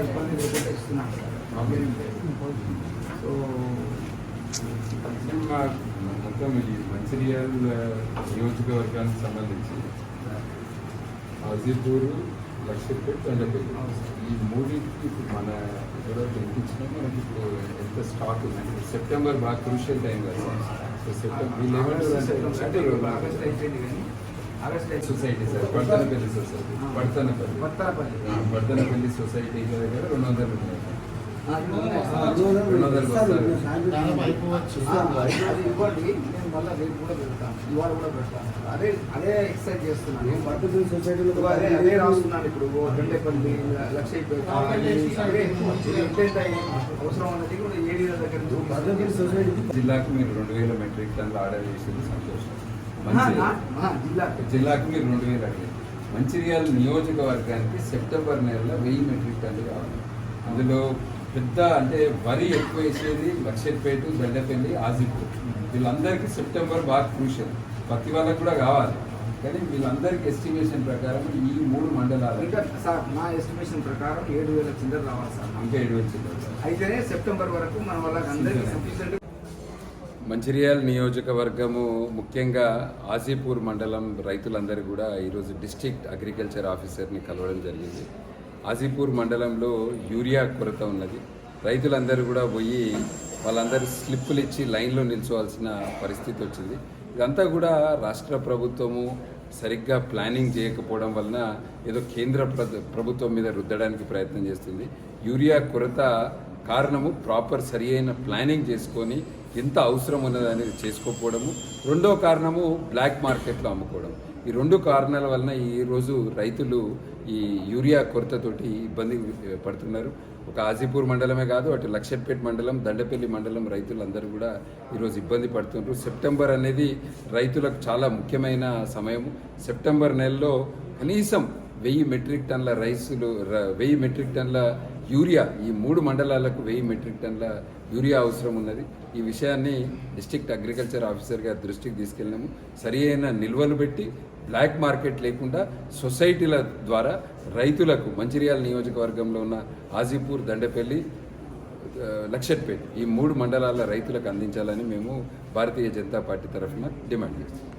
ఇబ్బంది లేకుండా ఇస్తున్నాను ప్రాబ్లం సో మొత్తం ఇది మంచిర్యాల నియోజకవర్గానికి సంబంధించి హాజీపూర్ లక్షపేట్ దండపల్లి ఈ మూడింటికి ఇప్పుడు మన కూడా పెంపించినా మనకి ఇప్పుడు ఎంత స్టాక్ ఉంది సెప్టెంబర్ బాగా క్రూషియల్ టైం కదా సో సెప్టెంబర్ వీళ్ళు ఏమంటారు అంటే society sir Padatanapalli society. Padatanapalli Kothapalli Padatanapalli society దగ్గర రెండు వందలు నేను మళ్ళీ రేపు కూడా పెడతాను. ఇవాళ కూడా పెడతాను. అదే అదే ఎక్సర్సైజ్ చేస్తున్నాను. సొసైటీలో ఇప్పుడు అదే అదే రాస్తున్నాను ఇప్పుడు. గంటేపల్లి లక్ష అవసరం కూడా దగ్గర సొసైటీ జిల్లాకు మీరు రెండు వేల మెట్రిక్ టన్నులు ఆర్డర్ చేసింది సంతోషం. మంచి జిల్లాకు. మీరు రెండు వేలు అడిగారు. మంచిర్యాల నియోజకవర్గానికి సెప్టెంబర్ నెలలో వెయ్యి మెట్రిక్ టన్నులు కావాలి. అందులో పెద్ద అంటే వరి ఎక్కువ వేసేది లక్షపేట బెండపల్లి ఆజిపూర్ వీళ్ళందరికీ సెప్టెంబర్ బాగా క్రూషియల్. ప్రతి వాళ్ళకి కూడా కావాలి. కానీ వీళ్ళందరికీ ఎస్టిమేషన్ ప్రకారం ఈ మూడు మండలాలు. ఇంకా సార్ నా ఎస్టిమేషన్ ప్రకారం ఏడు వేల చిల్లర రావాలి సార్. ఇంకా ఏడు వచ్చింది అయితేనే సెప్టెంబర్ వరకు మన వాళ్ళకి అందరికీ సఫిషియెంట్ మంచిర్యాల నియోజకవర్గము ముఖ్యంగా ఆజీపూర్ మండలం రైతులందరూ కూడా ఈరోజు డిస్ట్రిక్ట్ అగ్రికల్చర్ ఆఫీసర్ని కలవడం జరిగింది. ఆజీపూర్ మండలంలో యూరియా కొరత ఉన్నది. రైతులందరూ కూడా పోయి వాళ్ళందరూ స్లిప్పులు ఇచ్చి లైన్లో నిల్చోవాల్సిన పరిస్థితి వచ్చింది. ఇదంతా కూడా రాష్ట్ర ప్రభుత్వము సరిగ్గా ప్లానింగ్ చేయకపోవడం వలన ఏదో కేంద్ర ప్ర- ప్రభుత్వం మీద రుద్దడానికి ప్రయత్నం చేస్తుంది. యూరియా కొరత కారణము ప్రాపర్ సరి అయిన ప్లానింగ్ చేసుకొని ఎంత అవసరం ఉన్నది అనేది చేసుకోకపోవడము. రెండో కారణము బ్లాక్ మార్కెట్లో అమ్ముకోవడం. ఈ రెండు కారణాల వలన ఈరోజు రైతులు ఈ యూరియా కొరతతోటి ఇబ్బంది పడుతున్నారు. ఒక ఆజీపూర్ మండలమే కాదు అటు లక్షపేట్ మండలం దండపల్లి మండలం రైతులందరూ కూడా ఈరోజు ఇబ్బంది పడుతున్నారు. సెప్టెంబర్ అనేది రైతులకు చాలా ముఖ్యమైన సమయం సెప్టెంబర్ నెలలో కనీసం వెయ్యి మెట్రిక్ టన్ల రైసులు వెయ్యి మెట్రిక్ టన్ల యూరియా ఈ మూడు మండలాలకు వెయ్యి మెట్రిక్ టన్ల యూరియా అవసరం ఉన్నది. ఈ విషయాన్ని డిస్ట్రిక్ట్ అగ్రికల్చర్ ఆఫీసర్ గారి దృష్టికి తీసుకెళ్ళినాము. సరి అయిన నిల్వలు పెట్టి బ్లాక్ మార్కెట్ లేకుండా సొసైటీల ద్వారా రైతులకు మంచిర్యాల నియోజకవర్గంలో ఉన్న ఆజీపూర్ దండపల్లి ఆ, లక్షట్పేట్ ఈ మూడు మండలాల రైతులకు అందించాలని మేము భారతీయ జనతా పార్టీ తరఫున డిమాండ్ చేస్తాం